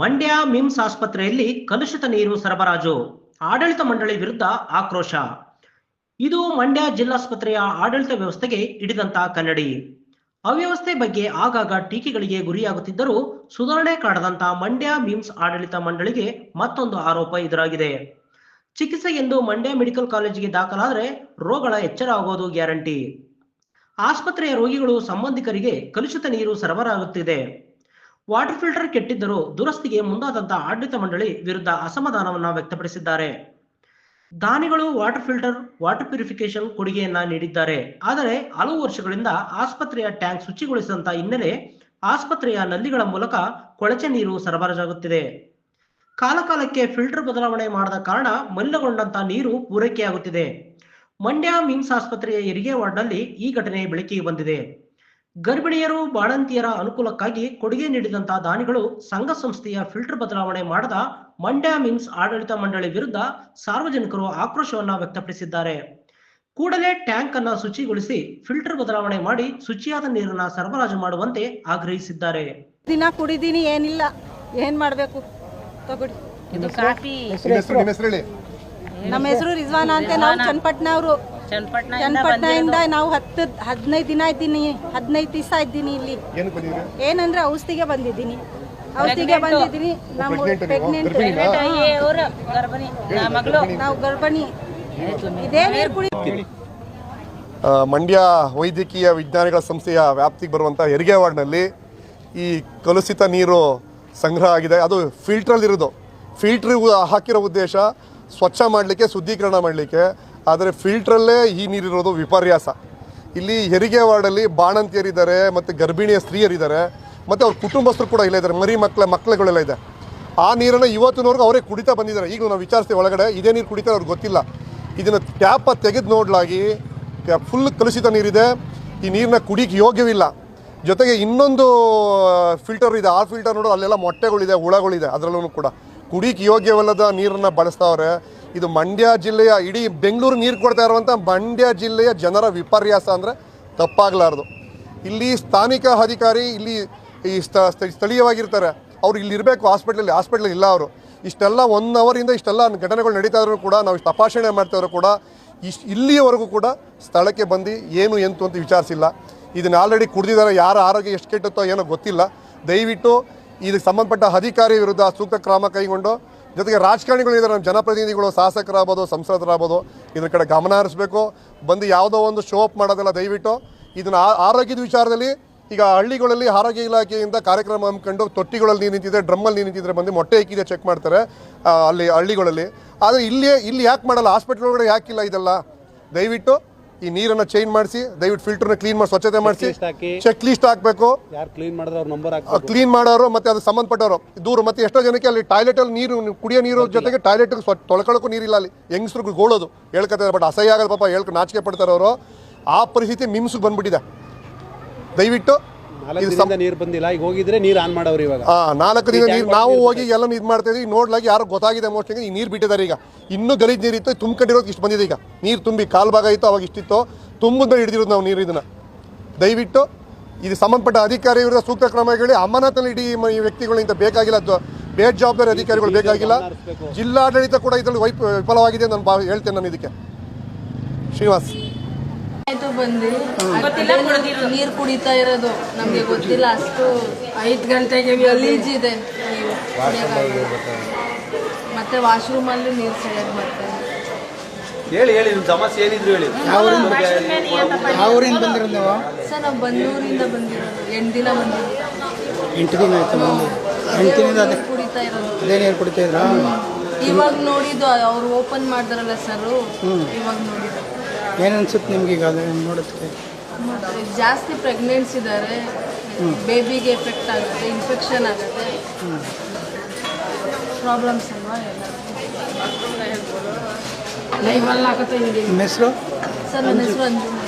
ಮಂಡ್ಯ ಮಿಮ್ಸ್ ಆಸ್ಪತ್ರೆಯಲ್ಲಿ ಕಲುಷಿತ ನೀರು ಸರಬರಾಜು. ಆಡಳಿತ ಮಂಡಳಿ ವಿರುದ್ಧ ಆಕ್ರೋಶ. ಇದು ಮಂಡ್ಯ ಜಿಲ್ಲಾಸ್ಪತ್ರೆಯ ಆಡಳಿತ ವ್ಯವಸ್ಥೆಗೆ ಹಿಡಿದಂತ ಕನ್ನಡಿ. ಅವ್ಯವಸ್ಥೆ ಬಗ್ಗೆ ಆಗಾಗ ಟೀಕೆಗಳಿಗೆ ಗುರಿಯಾಗುತ್ತಿದ್ದರೂ ಸುಧಾರಣೆ ಕಾಣದಂತ ಮಂಡ್ಯ ಮಿಮ್ಸ್ ಆಡಳಿತ ಮಂಡಳಿಗೆ ಮತ್ತೊಂದು ಆರೋಪ ಎದುರಾಗಿದೆ. ಚಿಕಿತ್ಸೆಗೆಂದು ಮಂಡ್ಯ ಮೆಡಿಕಲ್ ಕಾಲೇಜಿಗೆ ದಾಖಲಾದರೆ ರೋಗಗಳ ಎಚ್ಚರ ಆಗೋದು ಗ್ಯಾರಂಟಿ. ಆಸ್ಪತ್ರೆಯ ರೋಗಿಗಳು ಸಂಬಂಧಿಕರಿಗೆ ಕಲುಷಿತ ನೀರು ಸರಬರಾಗುತ್ತಿದೆ ವಾಟರ್ ಫಿಲ್ಟರ್ ಕೆಟ್ಟಿದ್ದರೂ ದುರಸ್ತಿಗೆ ಮುಂದಾದಂತಹ ಆಡಳಿತ ಮಂಡಳಿ ವಿರುದ್ಧ ಅಸಮಾಧಾನವನ್ನು ವ್ಯಕ್ತಪಡಿಸಿದ್ದಾರೆ. ದಾನಿಗಳು ವಾಟರ್ ಫಿಲ್ಟರ್, ವಾಟರ್ ಪ್ಯೂರಿಫಿಕೇಶನ್ ಕೊಡುಗೆಯನ್ನ ನೀಡಿದ್ದಾರೆ. ಆದರೆ ಹಲವು ವರ್ಷಗಳಿಂದ ಆಸ್ಪತ್ರೆಯ ಟ್ಯಾಂಕ್ ಶುಚಿಗೊಳಿಸಿದಂತ ಹಿನ್ನೆಲೆ ಆಸ್ಪತ್ರೆಯ ನಲ್ಲಿಗಳ ಮೂಲಕ ಕೊಳಚೆ ನೀರು ಸರಬರಾಜಾಗುತ್ತಿದೆ. ಕಾಲಕಾಲಕ್ಕೆ ಫಿಲ್ಟರ್ ಬದಲಾವಣೆ ಮಾಡದ ಕಾರಣ ಮಲಿನಗೊಂಡಂತ ನೀರು ಪೂರೈಕೆಯಾಗುತ್ತಿದೆ. ಮಂಡ್ಯ ಮಿಮ್ಸ್ ಆಸ್ಪತ್ರೆಯ ಹೆರಿಗೆ ವಾರ್ಡ್ನಲ್ಲಿ ಈ ಘಟನೆ ಬೆಳಕಿಗೆ ಬಂದಿದೆ. ಗರ್ಭಿಣಿಯರು ಬಾಣಂತಿಯರ ಅನುಕೂಲಕ್ಕಾಗಿ ಕೊಡುಗೆ ನೀಡಿದಂತಹ ದಾನಿಗಳು ಸಂಘ ಸಂಸ್ಥೆಯ ಫಿಲ್ಟರ್ ಬದಲಾವಣೆ ಮಾಡದ ಮಂಡ್ಯ ಮಿನ್ಸ್ ಆಡಳಿತ ಮಂಡಳಿ ವಿರುದ್ಧ ಸಾರ್ವಜನಿಕರು ಆಕ್ರೋಶವನ್ನ ವ್ಯಕ್ತಪಡಿಸಿದ್ದಾರೆ. ಕೂಡಲೇ ಟ್ಯಾಂಕ್ ಅನ್ನ ಶುಚಿಗೊಳಿಸಿ ಫಿಲ್ಟರ್ ಬದಲಾವಣೆ ಮಾಡಿ ಶುಚಿಯಾದ ನೀರನ್ನ ಸರಬರಾಜು ಮಾಡುವಂತೆ ಆಗ್ರಹಿಸಿದ್ದಾರೆ. ದಿನ ಕುಡಿದೀನಿ ಏನಿಲ್ಲ. ಏನ್ ಮಾಡ್ಬೇಕು? ತಗೊಡಿ ನಿಮ್ಮ ಹೆಸರು ನಿಮ್ಮ ಹೆಸರು ಹೇಳಿ. ನಮ್ಮ ಹೆಸರು ರಿಜ್ವಾನ ಅಂತ ನಾವು ಚನ್ನಪಟ್ಟಣವ್ರು ಚನ್ನಪಟ್ಟಣ ಚನ್ನಪಟ್ಟಣದಿಂದ ನಾವು ಹತ್ತು ಹದಿನೈದು ದಿನ ಇದ್ದೀನಿ ಹದಿನೈದು ದಿವಸ ಇದ್ದೀನಿ ಇಲ್ಲಿ. ಏನಂದ್ರೆ ಔಷಧಿಗೆ ಬಂದಿದ್ದೀನಿ. ಔಷಧಿಗೆ ಬಂದಿದ್ದೀನಿ. ನಮ್ಮ ನೀವು? ಪ್ರೆಗ್ನೆಂಟ್ ನಾವು? ಗರ್ಭಿಣಿ. ಇದೇ ನೀರು ಕುಡಿ ಮಂಡ್ಯ ವೈದ್ಯಕೀಯ ವಿಜ್ಞಾನಿಗಳ ಸಂಸ್ಥೆಯ ವ್ಯಾಪ್ತಿಗೆ ಬರುವಂಥ ಹೆರಿಗೆ ವಾರ್ಡ್ನಲ್ಲಿ ಈ ಕಲುಷಿತ ನೀರು ಸಂಗ್ರಹ ಆಗಿದೆ. ಅದು ಫಿಲ್ಟ್ರಲ್ಲಿರೋದು ಫಿಲ್ಟ್ರ್ ಹಾಕಿರೋ ಉದ್ದೇಶ ಸ್ವಚ್ಛ ಮಾಡಲಿಕ್ಕೆ ಶುದ್ಧೀಕರಣ ಮಾಡಲಿಕ್ಕೆ. ಆದರೆ ಫಿಲ್ಟ್ರಲ್ಲೇ ಈ ನೀರಿರೋದು ವಿಪರ್ಯಾಸ. ಇಲ್ಲಿ ಹೆರಿಗೆ ವಾರ್ಡಲ್ಲಿ ಬಾಣಂತಿಯರಿದ್ದಾರೆ, ಮತ್ತು ಗರ್ಭಿಣಿಯ ಸ್ತ್ರೀಯರಿದ್ದಾರೆ, ಮತ್ತು ಅವ್ರ ಕುಟುಂಬಸ್ಥರು ಕೂಡ ಇಲ್ಲ ಇದ್ದಾರೆ. ಮರಿ ಮಕ್ಕಳ ಮಕ್ಕಳುಗಳೆಲ್ಲ ಇದೆ. ಆ ನೀರನ್ನು ಇವತ್ತಿನವರೆಗೂ ಅವರೇ ಕುಡಿತಾ ಬಂದಿದ್ದಾರೆ. ಈಗ ನಾವು ವಿಚಾರಿಸ್ತೀವಿ ಒಳಗಡೆ, ಇದೇ ನೀರು ಕುಡಿತಾರೆ ಅವ್ರಿಗೆ ಗೊತ್ತಿಲ್ಲ. ಇದನ್ನು ಟ್ಯಾಪ ತೆಗೆದು ನೋಡಲಾಗಿ ಫುಲ್ ಕಲುಷಿತ ನೀರಿದೆ. ಈ ನೀರನ್ನ ಕುಡಿಕ್ಕೆ ಯೋಗ್ಯವಿಲ್ಲ. ಜೊತೆಗೆ ಇನ್ನೊಂದು ಫಿಲ್ಟರ್ ಇದೆ. ಆ ಫಿಲ್ಟರ್ ನೋಡೋದು ಅಲ್ಲೆಲ್ಲ ಮೊಟ್ಟೆಗಳಿದೆ, ಹುಳಗಳಿದೆ ಅದರಲ್ಲೂ ಕೂಡ. ಕುಡಿಗೆ ಯೋಗ್ಯವಲ್ಲದ ನೀರನ್ನು ಬಳಸ್ತಾವ್ರೆ. ಇದು ಮಂಡ್ಯ ಜಿಲ್ಲೆಯ ಇಡೀ ಬೆಂಗಳೂರು ನೀರು ಕೊಡ್ತಾ ಇರುವಂತ ಮಂಡ್ಯ ಜಿಲ್ಲೆಯ ಜನರ ವಿಪರ್ಯಾಸ ಅಂದರೆ ತಪ್ಪಾಗಲಾರ್ದು. ಇಲ್ಲಿ ಸ್ಥಾನಿಕ ಅಧಿಕಾರಿ ಇಲ್ಲಿ ಈ ಸ್ಥ- ಸ್ಥ- ಸ್ಥಳೀಯವಾಗಿರ್ತಾರೆ. ಅವ್ರು ಇಲ್ಲಿ ಇರಬೇಕು, ಹಾಸ್ಪಿಟ್ಲಲ್ಲಿ ಹಾಸ್ಪಿಟ್ಲ್ ಇಲ್ಲ ಅವರು. ಇಷ್ಟೆಲ್ಲ ಒನ್ ಅವರಿಂದ ಇಷ್ಟೆಲ್ಲ ಘಟನೆಗಳು ನಡೀತಾ ಇದ್ರು ಕೂಡ, ನಾವು ತಪಾಸಣೆ ಮಾಡ್ತಾ ಇದ್ರು ಕೂಡ, ಇಷ್ಟು ಇಲ್ಲಿಯವರೆಗೂ ಕೂಡ ಸ್ಥಳಕ್ಕೆ ಬಂದು ಏನು ಎಂತು ಅಂತ ವಿಚಾರಿಸಿಲ್ಲ. ಇದನ್ನ ಆಲ್ರೆಡಿ ಕುಡಿದಿದ್ದಾರೆ ಯಾರ ಆರೋಗ್ಯ ಎಷ್ಟು ಕೆಟ್ಟುತ್ತೋ ಏನೋ ಗೊತ್ತಿಲ್ಲ. ದಯವಿಟ್ಟು ಇದಕ್ಕೆ ಸಂಬಂಧಪಟ್ಟ ಅಧಿಕಾರಿ ವಿರುದ್ಧ ಸೂಕ್ತ ಕ್ರಮ ಕೈಗೊಂಡು, ಜೊತೆಗೆ ರಾಜಕಾರಣಿಗಳು ಇದ್ದಾರೆ ನಮ್ಮ ಜನಪ್ರತಿನಿಧಿಗಳು ಶಾಸಕರಾಗ್ಬೋದು, ಸಂಸದರಾಗ್ಬೋದು, ಇದ್ರ ಕಡೆ ಗಮನ ಹರಿಸ್ಬೇಕು. ಬಂದು ಯಾವುದೋ ಒಂದು ಶೋ ಅಪ್ ಮಾಡೋದಲ್ಲ ದಯವಿಟ್ಟು ಇದನ್ನು ಆರೋಗ್ಯದ ವಿಚಾರದಲ್ಲಿ ಈಗ ಹಳ್ಳಿಗಳಲ್ಲಿ ಆರೋಗ್ಯ ಇಲಾಖೆಯಿಂದ ಕಾರ್ಯಕ್ರಮ ಹಮ್ಮಿಕೊಂಡು ತೊಟ್ಟಿಗಳಲ್ಲಿ ನೀರು ನಿಂತಿದ್ರೆ ಡ್ರಮ್ಮಲ್ಲಿ ನೀರು ನಿಂತಿದ್ರೆ ಬಂದು ಮೊಟ್ಟೆ ಇಕ್ಕಿದೆ ಚೆಕ್ ಮಾಡ್ತಾರೆ ಅಲ್ಲಿ ಹಳ್ಳಿಗಳಲ್ಲಿ. ಆದರೆ ಇಲ್ಲಿ ಇಲ್ಲಿ ಯಾಕೆ ಮಾಡಲ್ಲ? ಹಾಸ್ಪಿಟ್ಲ್ ಒಳಗಡೆ ಯಾಕಿಲ್ಲ ಇದೆಲ್ಲ? ದಯವಿಟ್ಟು ಈ ನೀರನ್ನ ಚೇಂಜ್ ಮಾಡಿಸಿ ದಯವಿಟ್ಟು ಫಿಲ್ಟರ್ನ ಕ್ಲೀನ್ ಮಾಡಿ ಸ್ವಚ್ಛತೆ ಮಾಡಿಸಿ. ಹಾಕಿ. ಚೆಕ್ ಲಿಸ್ಟ್ ಹಾಕಬೇಕು. ಯಾರು ಕ್ಲೀನ್ ಮಾಡಿದ್ರೆ ಅವ್ರ ನಂಬರ್ ಹಾಕಿ ಕ್ಲೀನ್ ಮಾಡೋರು ಮತ್ತೆ ಅದು ಸಂಬಂಧಪಟ್ಟವರು. ದೂರ ಮತ್ತೆ ಎಷ್ಟೋ ಜನಕ್ಕೆ ಅಲ್ಲಿ ಟಾಯ್ಲೆಟ್ ಅಲ್ಲಿ ನೀರು ಕುಡಿಯೋ ನೀರು ಜೊತೆಗೆ ಟಾಯ್ಲೆಟ್ ತೊಳ್ಕೊಳ್ಳೋಕ್ಕೂ ನೀರಿಲ್ಲ ಅಲ್ಲಿ. ಹೆಂಗಸ್ರಿಗೆ ಗೋಳೋದು. ಹೇಳ್ಕೊತಾರೆ ಬಟ್ ಅಸಹ್ಯ ಆಗೋದು ಪಾಪ ಹೇಳ್ಕೊ ನಾಚಿಕೆ ಪಡ್ತಾರೆ ಅವರು. ಆ ಪರಿಸ್ಥಿತಿ ಮಿಮ್ಸ್ಗೆ ಬಂದ್ಬಿಟ್ಟಿದೆ. ದಯವಿಟ್ಟು ನೀರು ಬಂದಿಲ್ಲ. ಈಗ ಹೋಗಿದ್ರೆ ನೀರು ಆನ್ ಮಾಡವ್ರು ಇವಾಗ. ಆ ನಾಲ್ಕು ದಿನ ನೀರು ನಾವು ಹೋಗಿ ಎಲ್ಲ ಇದು ಮಾಡ್ತಾ ಇದ್ವಿ. ನೋಡ್ಲಾಗಿ ಯಾರು ಗೊತ್ತಾಗಿದೆ ಮೋಸ್ಟ್ಲಿ ಈ ನೀರು ಬಿಟ್ಟಿದ್ದಾರೆ ಈಗ. ಇನ್ನೂ ಗಲೀಜ್ ನೀರು ಇತ್ತು ತುಂಬಿಕೊಂಡಿರೋದು ಇಷ್ಟು ಬಂದಿದೆ ಈಗ. ನೀರು ತುಂಬಿ ಕಾಲು ಭಾಗ ಇತ್ತು ಅವಾಗ ಇಷ್ಟಿತ್ತು. ತುಂಬಿದ್ರೆ ಹಿಡಿದಿರೋದು ನಾವು ನೀರು ಇದನ್ನ. ದಯವಿಟ್ಟು ಇದು ಸಂಬಂಧಪಟ್ಟ ಅಧಿಕಾರಿ ವಿರುದ್ಧ ಸೂಕ್ತ ಕ್ರಮ ಹೇಳಿ. ಅಮಾನತಲ್ಲಿ ಇಡೀ ಈ ವ್ಯಕ್ತಿಗಳು ಇಂಥ ಬೇಕಾಗಿಲ್ಲ ಬೇಜವಾಬ್ದಾರಿ ಅಧಿಕಾರಿಗಳು ಬೇಕಾಗಿಲ್ಲ. ಜಿಲ್ಲಾಡಳಿತ ಕೂಡ ಇದರಲ್ಲಿ ವೈಪ್ ವಿಫಲವಾಗಿದೆ ನಾನು ಹೇಳ್ತೇನೆ ನಾನು ಇದಕ್ಕೆ. ಶ್ರೀನಿವಾಸ್. ಆಯ್ತು ಬಂದು ನೀರು ಕುಡಿತಾ ಇರೋದು. ನಮಗೆ ಗೊತ್ತಿಲ್ಲ ಅಷ್ಟು ಐದು ಗಂಟೆಗೆ ಗಲೀಜ್ ಇದೆ. ಮತ್ತೆ ವಾಶ್ರೂಮ್ ಅಲ್ಲಿ ನೀರು ಸರಿಯಾಗಿ ಬರ್ತಾ ಇದೆ ಹೇಳಿ ಹೇಳಿ ನಿಮ್ಮ ಸಮಸ್ಯೆ ಏನಿದ್ರು ಹೇಳಿ. ಬಂದಿರೋದು? ನೀವು? ಸರ್ ನಾವು ಬನ್ನೂರಿಂದ ಬಂದಿರೋದು. ಎಂಟು ದಿನ ಬಂದಿರೋದು ಎಂಟು ದಿನ ಆಯ್ತು ಬಂದು. ಎಂಟು ದಿನದ ಅದೇ ಕುಡಿತಾ ಇರೋದು. ಅದೇ ನೀರು ಕುಡಿತಾ ಇದ್ರಾ? ಇವಾಗ ನೋಡಿದ್ದು ಅವ್ರು ಓಪನ್ ಮಾಡಿದ್ರಲ್ಲ ಸರ್. ಇವಾಗ ನೋಡಿದ್ದು. ಏನು ಅನ್ಸುತ್ತೆ ನಿಮ್ಗೆ ಈಗ ಅದು ನೋಡೋದಕ್ಕೆ? ಮತ್ತೆ ಜಾಸ್ತಿ ಪ್ರೆಗ್ನೆನ್ಸ್ ಇದ್ದಾರೆ ಬೇಬಿಗೆ ಎಫೆಕ್ಟ್ ಆಗುತ್ತೆ ಇನ್ಫೆಕ್ಷನ್ ಆಗುತ್ತೆ. ಪ್ರಾಬ್ಲಮ್ಸ್ ಅಲ್ವಾ ಎಲ್ಲ? ಹೆಸರು? ಸರ್ ನನ್ನ ಹೆಸರು ಅಂಜುಮ.